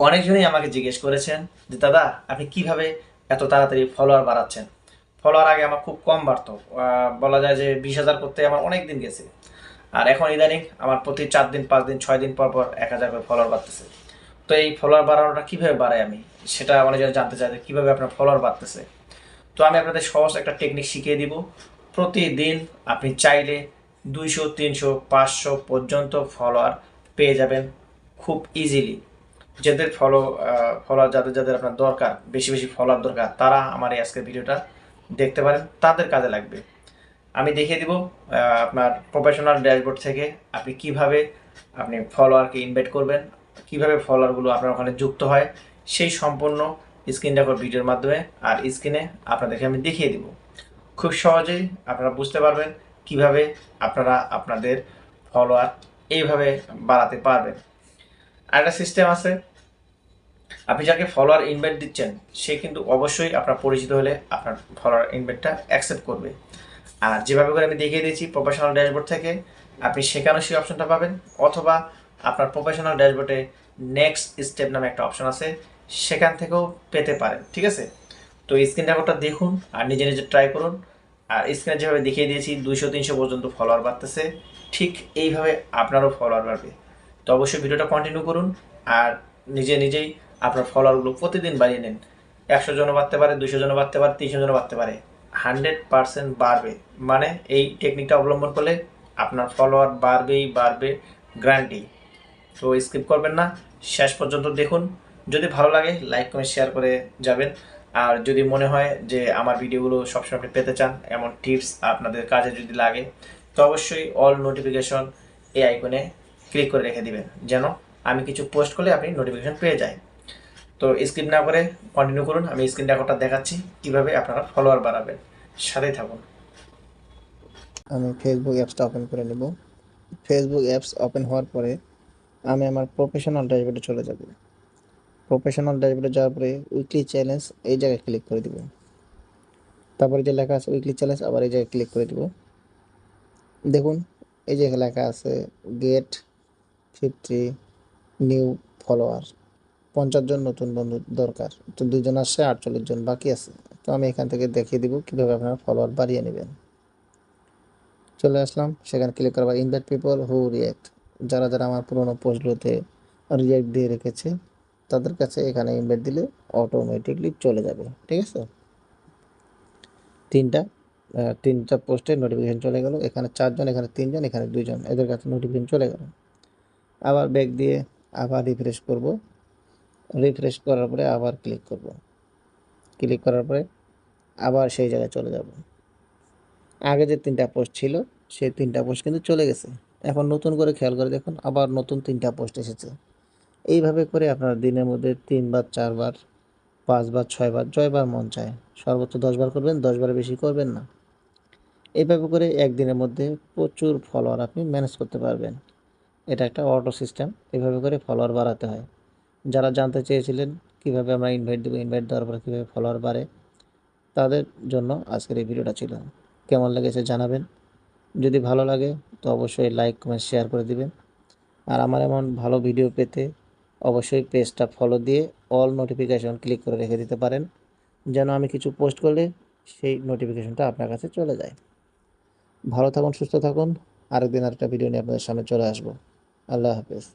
অনেকজনই আমাকে জিজ্ঞেস করেছেন যে, দাদা, আপনি কীভাবে এত তাড়াতাড়ি ফলোয়ার বাড়াচ্ছেন? ফলোয়ার আগে আমার খুব কম বাড়তো। বলা যায় যে বিশ হাজার করতে আমার অনেক দিন গেছে। আর এখন ইদানিং আমার প্রতি চার দিন, পাঁচ দিন, ছয় দিন পর পর এক হাজার করে ফলোয়ার বাড়তেছে। তো এই ফলোয়ার বাড়ানোটা কীভাবে বাড়াই আমি? সেটা অনেকজন জানতে চাই যে, কীভাবে আপনার ফলোয়ার বাড়তেছে? তো আমি আপনাদের সহজ একটা টেকনিক শিখিয়ে দিব। প্রতিদিন আপনি চাইলে দুইশো, তিনশো, পাঁচশো পর্যন্ত ফলোয়ার পেয়ে যাবেন খুব ইজিলি যাদের ফলো ফলোয়ার যাদের যাদের আপনার দরকার, বেশি বেশি ফলোয়ার দরকার, তারা আমার এই আজকের ভিডিওটা দেখতে পারেন, তাদের কাজে লাগবে। আমি দেখিয়ে দিব আপনার প্রফেশনাল ড্যাশবোর্ড থেকে আপনি কীভাবে আপনি ফলোয়ারকে ইনভাইট করবেন, কীভাবে ফলোয়ারগুলো আপনার ওখানে যুক্ত হয়, সেই সম্পূর্ণ স্ক্রিন রেকর্ড ভিডিওর মাধ্যমে, আর স্ক্রিনে আপনাদেরকে আমি দেখিয়ে দিব। খুব সহজেই আপনারা বুঝতে পারবেন কীভাবে আপনারা আপনাদের ফলোয়ার এইভাবে বাড়াতে পারবেন। আরেকটা সিস্টেম আছে। আপনি যাকে ফলোয়ার ইনভাইট দিচ্ছেন, সে কিন্তু অবশ্যই আপনার পরিচিত হলে আপনার ফলোয়ার ইনভাইটটা অ্যাকসেপ্ট করবে। আর যেভাবে করে আমি দেখিয়ে দিয়েছি প্রফেশনাল ড্যাশবোর্ড থেকে, আপনি সেখানেও সেই অপশনটা পাবেন। অথবা আপনার প্রফেশনাল ড্যাশবোর্ডে নেক্সট স্টেপ নামে একটা অপশন আছে, সেখান থেকেও পেতে পারেন, ঠিক আছে? তো স্ক্রিন রেকর্ডটা দেখুন আর নিজে নিজে ট্রাই করুন। আর স্ক্রিনে যেভাবে দেখিয়ে দিয়েছি, দুইশো তিনশো পর্যন্ত ফলোয়ার বাড়তেছে, ঠিক এইভাবে আপনারও ফলোয়ার বাড়বে। তো অবশ্যই ভিডিওটা কন্টিনিউ করুন আর নিজে নিজেই আপনার ফলোয়ারগুলো প্রতিদিন বাড়িয়ে নিন। একশো জন বাড়তে পারে দুশো জন বাড়তে পারে, তিনশো জন বাড়তে পারে। হান্ড্রেড পার্সেন্ট বাড়বে। মানে এই টেকনিকটা অবলম্বন করলে আপনার ফলোয়ার বাড়বেই, বাড়বে গ্যারান্টি তো স্কিপ করবেন না। শেষ পর্যন্ত দেখুন। যদি ভালো লাগে লাইক কমেন্ট শেয়ার করে যাবেন। আর যদি মনে হয় যে আমার ভিডিওগুলো সবসময় আপনি পেতে চান, এমন টিপস আপনাদের কাজে যদি লাগে, তো অবশ্যই অল নোটিফিকেশন এই আইকনে ক্লিক করে রেখে দিবেন, যেন আমি কিছু পোস্ট করলে আপনি নোটিফিকেশন পেয়ে যায় তো স্ক্রিন না করে কন্টিনিউ করুন, আমি স্ক্রিন রেকর্ডটা দেখাচ্ছি, কীভাবে আপনারা ফলোয়ার বাড়াবেন। সাথেই থাকুন। আমি ফেসবুক অ্যাপসটা ওপেন করে নেব। ফেসবুক অ্যাপস ওপেন হওয়ার পরে আমি আমার প্রফেশনাল ড্যাশবোর্ডে চলে যাব। প্রফেশনাল ড্যাশবোর্ডে যাওয়ার পরে উইকলি চ্যালেঞ্জ এই জায়গায় ক্লিক করে দিব। তারপরে যে লেখা আছে উইকলি চ্যালেঞ্জ আবার এই জায়গায় ক্লিক করে দিব। দেখুন, এই যে লেখা আছে গেট ফিফটি নিউ ফলোয়ার। পঞ্চাশ জন নতুন বন্ধু দরকার। তো দুজন আসছে, আটচল্লিশ জন বাকি আছে। তো আমি এখান থেকে দেখিয়ে দিব কীভাবে আপনারা ফলোয়ার বাড়িয়ে নেবেন। চলে আসলাম। সেখানে ক্লিক করব ইনভাইট পিপল হু রিয়াক্ট যারা যারা আমার পুরোনো পোস্টগুলোতে রিয়াক্ট দিয়ে রেখেছে, তাদের কাছে এখানে ইনভাইট দিলে অটোমেটিকলি চলে যাবে। ঠিক আছে? তিনটা তিনটা পোস্টের নোটিফিকেশন চলে গেল। এখানে চারজন, এখানে তিনজন, এখানে দুইজন। এদের কাছে নোটিফিকেশন চলে গেল। আবার ব্যাক দিয়ে আবার রিফ্রেশ করব। রিফ্রেশ করার পরে আবার ক্লিক করব। ক্লিক করার পরে আবার সেই জায়গায় চলে যাব। আগে যে তিনটা পোস্ট ছিল, সেই তিনটা পোস্ট কিন্তু চলে গেছে। এখন নতুন করে খেয়াল করে দেখুন, আবার নতুন তিনটা পোস্ট এসেছে। এইভাবে করে আপনারা দিনের মধ্যে তিনবার, চারবার, পাঁচবার, ছয়বার, জয়বার মন চায়। সর্বোচ্চ দশবার করবেন, দশবার বেশি করবেন না। এইভাবে করে একদিনের মধ্যে প্রচুর ফলোয়ার আপনি ম্যানেজ করতে পারবেন। এটা একটা অটো সিস্টেম এভাবে করে ফলোয়ার বাড়াতে হয়। যারা জানতে চেয়েছিলেন কীভাবে আমরা ইনভাইট দেবো ইনভাইট দেওয়ার পরে কীভাবে ফলোয়ার বাড়ে, তাদের জন্য আজকের এই ভিডিওটা ছিল। কেমন লেগেছে জানাবেন। যদি ভালো লাগে তো অবশ্যই লাইক কমেন্ট শেয়ার করে দিবেন। আর আমার এমন ভালো ভিডিও পেতে অবশ্যই পেজটা ফলো দিয়ে অল নোটিফিকেশন ক্লিক করে রেখে দিতে পারেন, যেন আমি কিছু পোস্ট করলে সেই নোটিফিকেশনটা আপনার কাছে চলে যায়। ভালো থাকুন, সুস্থ থাকুন। আরেকদিন আরেকটা ভিডিও নিয়ে আপনাদের সামনে চলে আসব। আল্লাহ হাফেজ।